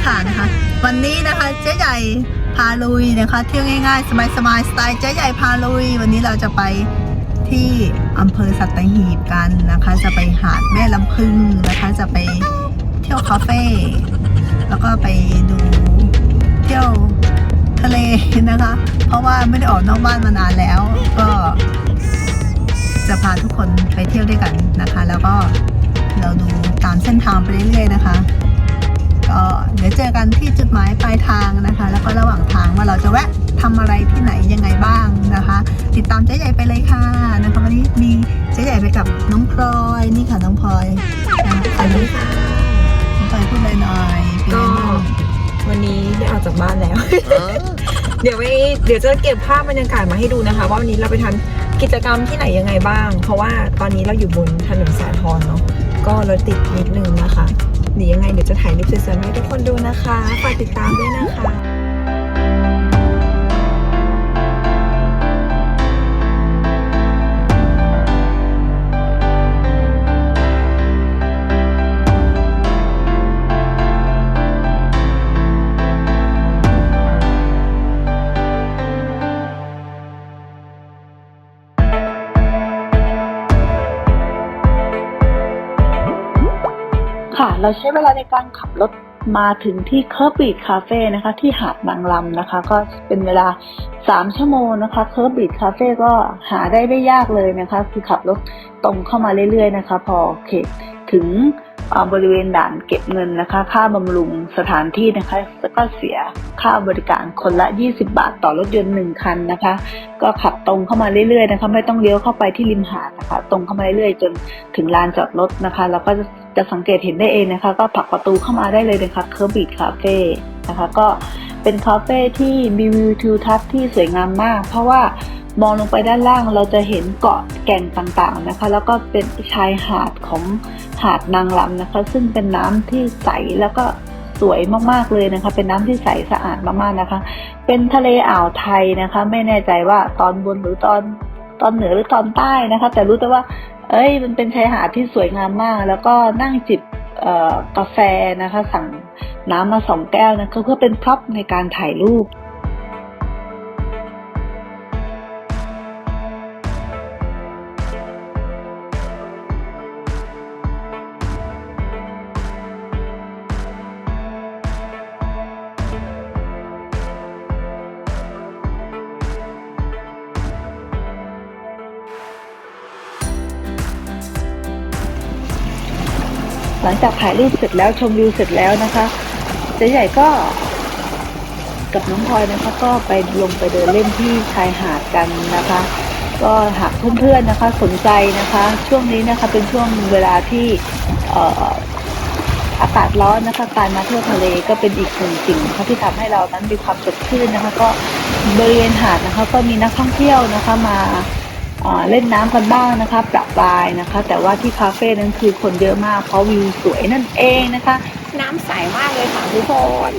วัสดีค่ะนะคะ วันนี้นะคะเจ๊ใหญ่พาลุยนะคะ เที่ยวง่ายๆ สบายๆสไตล์เจ๊ใหญ่พาลุย วันนี้เราจะไปที่อำเภอสัตหีบกันนะคะ จะไปหาดแม่ลำพึงนะคะ จะไปเที่ยวคาเฟ่แล้วก็ไปดูเที่ยวทะเลนะคะ เพราะว่าไม่ได้ออกนอกบ้านมานานแล้ว ก็จะพาทุกคนไปเที่ยวด้วยกันนะคะ แล้วก็เราดูตามเส้นทางไปเรื่อยๆนะคะ ก็เดี๋ยวเจอกันที่จุดหมายปลายทางนะคะ แล้วก็ระหว่างทางว่าเราจะแวะทำอะไรที่ไหนยังไงบ้างนะคะ ติดตามเจ๊ใหญ่ไปเลยค่ะนะคะวันนี้มีเจ๊ใหญ่ไปกับน้องพลอยนี่ค่ะน้องพลอยนะสวัสดีค่ะน้องพลอยพูดเลยหน่อยเป็นไงบ้าง วันนี้ได้ออกจากบ้านแล้ว เดี๋ยวไปเดี๋ยวจะเก็บภาพบรรยากาศมาให้ดูนะคะ ว่าวันนี้เราไปทำกิจกรรมที่ไหนยังไงบ้าง เพราะว่าตอนนี้เราอยู่บนถนนสาทรเนาะก็รถติดนิดนึงนะคะ เดี๋ยวยังไงเดี๋ยวจะถ่ายรูปสวยๆมาให้ทุกคนดูนะคะ ฝากติดตามด้วยนะคะ เราใช้เวลาในการขับรถมาถึงที่เคอร์บีดคาเฟ่นะคะ ที่หาดนางลำนะคะ ก็เป็นเวลา 3 ชั่วโมงนะคะเคอร์บีดคาเฟ่ก็หาได้ไม่ยากเลยนะคะ คือขับรถตรงเข้ามาเรื่อยๆนะคะ พอเขตถึงบริเวณด่านเก็บเงินนะคะ ค่าบำรุงสถานที่นะคะก็เสียค่าบริการคนละ 20 บาทต่อรถยนต์1คันนะคะ ก็ขับตรงเข้ามาเรื่อยๆนะคะ ไม่ต้องเลี้ยวเข้าไปที่ริมหาดนะคะ ตรงเข้ามาเรื่อยๆจนถึงลานจอดรถนะคะ แล้วก็จะ จะสังเกตเห็นได้เองนะคะ ก็ผักประตูเข้ามาได้เลยนะคะเคอร์บีดคาเฟ่นะคะ ก็เป็นคาเฟ่ที่มีวิวทิวทัศน์ที่สวยงามมาก เพราะว่ามองลงไปด้านล่างเราจะเห็นเกาะแก่งต่างๆนะคะ แล้วก็เป็นชายหาดของหาดนางลำนะคะ ซึ่งเป็นน้ำที่ใสแล้วก็สวยมากๆเลยนะคะ เป็นน้ำที่ใสสะอาดมากๆนะคะ เป็นทะเลอ่าวไทยนะคะ ไม่แน่ใจว่าตอนบนหรือตอนตอนเหนือหรือตอนใต้นะคะ แต่รู้แต่ว่า เอ้ย มันเป็นชายหาดที่สวยงามมาก แล้วก็นั่งจิบกาแฟนะคะ สั่งน้ำมาสองแก้วนะคะเพื่อเป็นพร็อพในการถ่ายรูป หลังจากถ่ายรูปเสร็จแล้วชมวิวเสร็จแล้วนะคะเจ๊ใหญ่ก็ กับน้องพลอยนะคะก็ไปลงไปเดินเล่นที่ชายหาดกันนะคะ ก็หากเพื่อนๆนะคะสนใจนะคะ ช่วงนี้นะคะเป็นช่วงเวลาที่ออากาศร้อนนะคะการมาเที่ยวทะเลก็เป็นอีกหนึ่งสิ่งนะคะที่ทำให้เรานั้นมีความสดชื่นนะคะ ก็บริเวณหาดนะคะ ก็มีนักท่องเที่ยวนะคะมา เล่นน้ำกันบ้างนะคะประปรายนะคะ แต่ว่าที่คาเฟ่นั้นคือคนเยอะมากเพราะวิวสวยนั่นเองนะคะ น้ำใสมากเลยค่ะทุกคน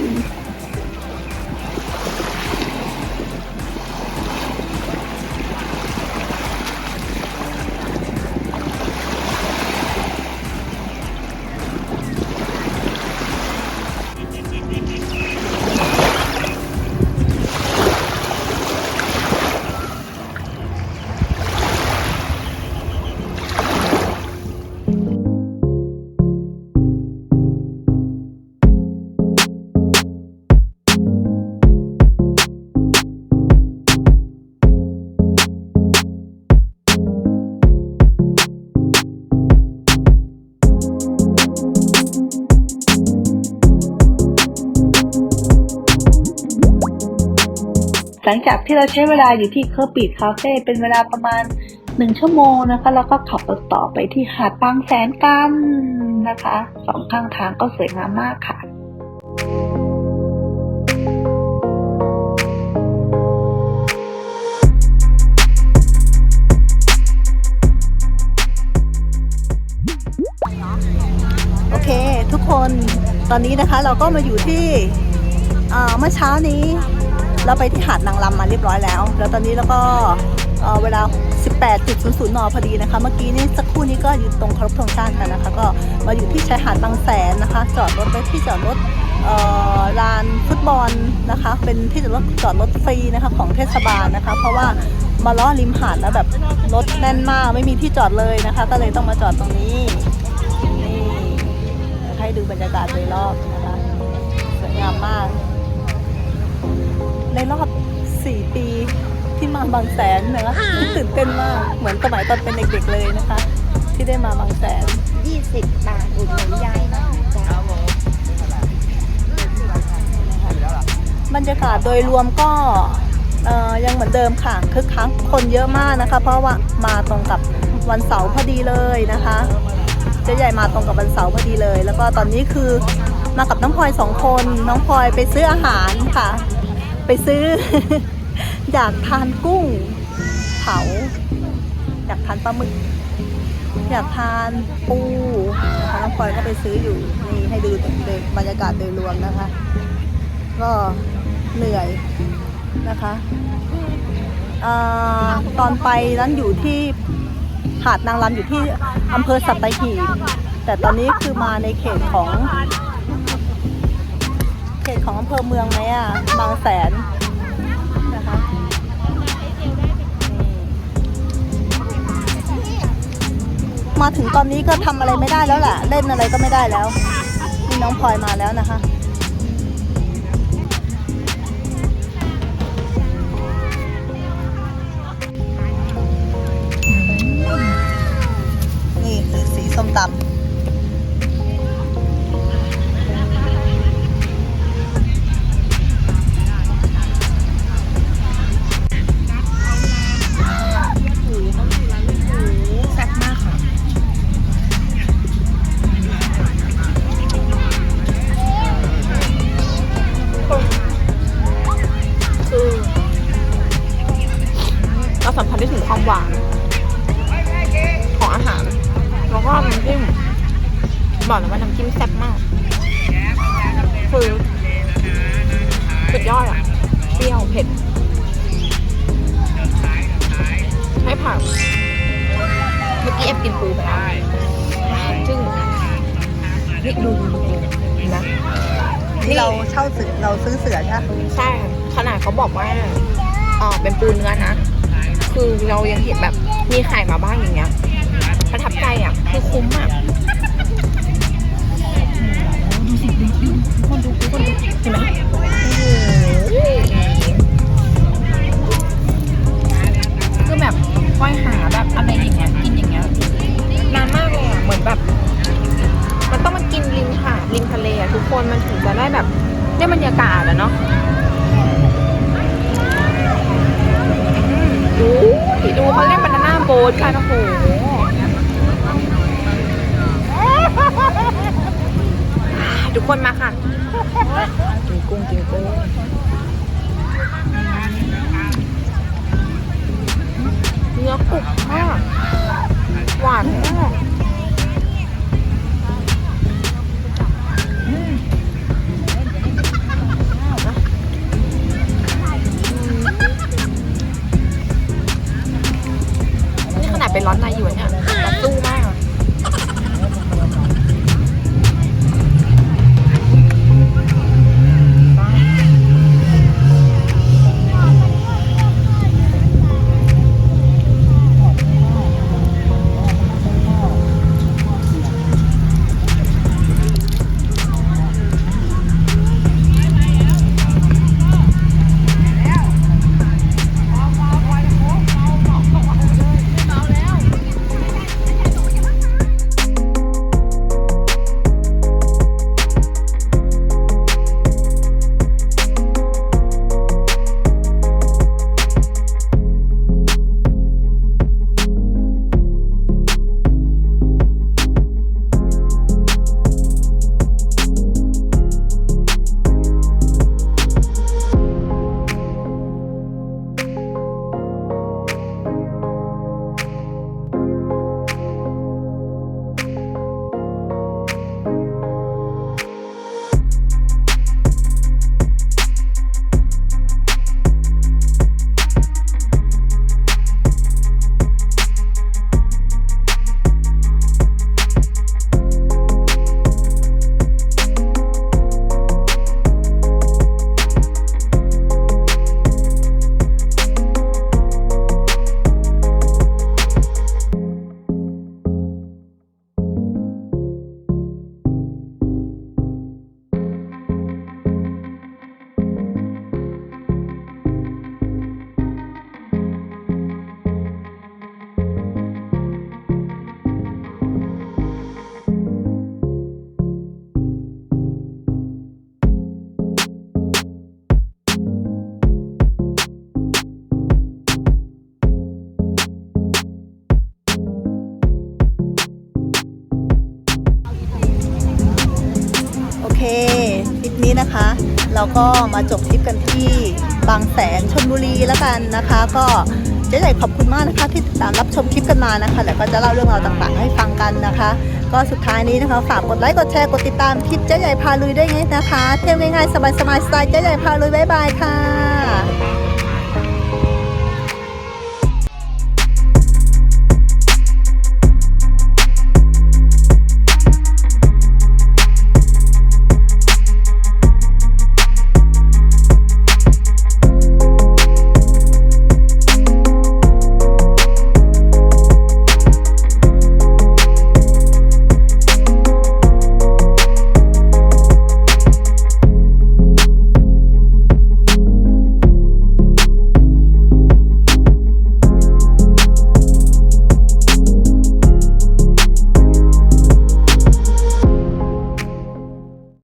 หลังจากที่เราใช้เวลาอยู่ที่เคอร์บีดคาเฟ่เป็นเวลาประมาณหนึ่งชั่วโมงนะคะ แล้วก็ขับรถต่อไปที่หาดบางแสนกันนะคะสองข้างทางก็สวยงามมากค่ะโอเค ทุกคนตอนนี้นะคะเราก็มาอยู่ที่อ่อเมื่อเช้านี้ เราไปที่หาดนางรำมาเรียบร้อยแล้ว แล้วตอนนี้เราก็เอ่อเวลา 18.00นพอดีนะคะ เมื่อกี้นี่สักครู่นี้ก็อยู่ตรงคารพธงชาติกันนะคะ ก็มาอยู่ที่ชายหาดบางแสนนะคะ จอดรถไว้ที่จอดรถลานฟุตบอลนะคะ เป็นที่จอดรถจอดรถฟรีนะคะของเทศบาลนะคะ เพราะว่ามาล้อริมหาดแล้วแบบรถแน่นมากไม่มีที่จอดเลยนะคะ ก็เลยต้องมาจอดตรงนี้นี่ให้ดูบรรยากาศโดยรอบนะคะสวยงามมาก ในรอบ 4 ปีที่มาบางแสนนะคะตื่นเต้นมาก เหมือนสมัยตอนเป็นเด็กๆเลยนะคะ ที่ได้มาบางแสน 20 บาทอุดหนุนยายนะจ๊ะบรรยากาศโดยรวมก็เอ่อยังเหมือนเดิมค่ะคึกคักคนเยอะมากนะคะ เพราะว่ามาตรงกับวันเสาร์พอดีเลยนะคะเจ๊ใหญ่มาตรงกับวันเสาร์พอดีเลย แล้วก็ตอนนี้คือมากับน้องพลอยสองคน น้องพลอยไปซื้ออาหารค่ะ ไปซื้อ อยากทานกุ้ง เผา อยากทานปลาหมึก อยากทานปูนะคะน้องพลอยก็ไปซื้ออยู่นี่ให้ดูบรรยากาศโดยรวมนะคะ ก็เหนื่อยนะคะอตอนไปนั้นอยู่ที่หาดนางรำอยู่ที่อำเภอสัตหีบแต่ตอนนี้คือมาในเขตของ ของอำเภอเมืองไหมอะ บางแสนนะคะมาถึงตอนนี้ก็ทำอะไรไม่ได้แล้วแหละเล่นอะไรก็ไม่ได้แล้วมีน้องพลอยมาแล้วนะคะ หวานของอาหาร แล้วก็น้ำจิ้มบอกเลยว่าน้ำจิ้มแซ่บมากคือสุดยอดอะเปรี้ยวเผ็ดให้ผักเมื่อกี้แอบกินปูไปแล้วจึงนี่ดูดูดูเห็นไหมนี่เราเช่าเสือเราซื้อเสือใช่ไหมใช่ขนาดเขาบอกว่าอ๋อเป็นปูเนื้อนะ คือเรายังเห็นแบบมีไข่มาบ้างอย่างเงี้ยประทับใจอะคือคุ้มอะ ทุกคนมาค่ะ กินกุ้งกินกุ้งเนื้อกรุบมาก หวานมากนี่ขนาดเป็นร้อนในอยู่อะเนี่ย เราก็มาจบทริปกันที่บางแสนชนบุรีแล้วกันนะคะ ก็เจ๊ใหญ่ขอบคุณมากนะคะที่ติดตามรับชมคลิปกันมานะคะแล้วก็จะเล่าเรื่องราวต่างๆ ให้ฟังกันนะคะ ก็สุดท้ายนี้นะคะฝากกดไลค์กดแชร์กดติดตามคลิปเจ๊ใหญ่พาลุยด้วยนะคะเที่ยวง่ายๆสบายๆสไตล์เจ๊ใหญ่พาลุยบ๊ายบายค่ะ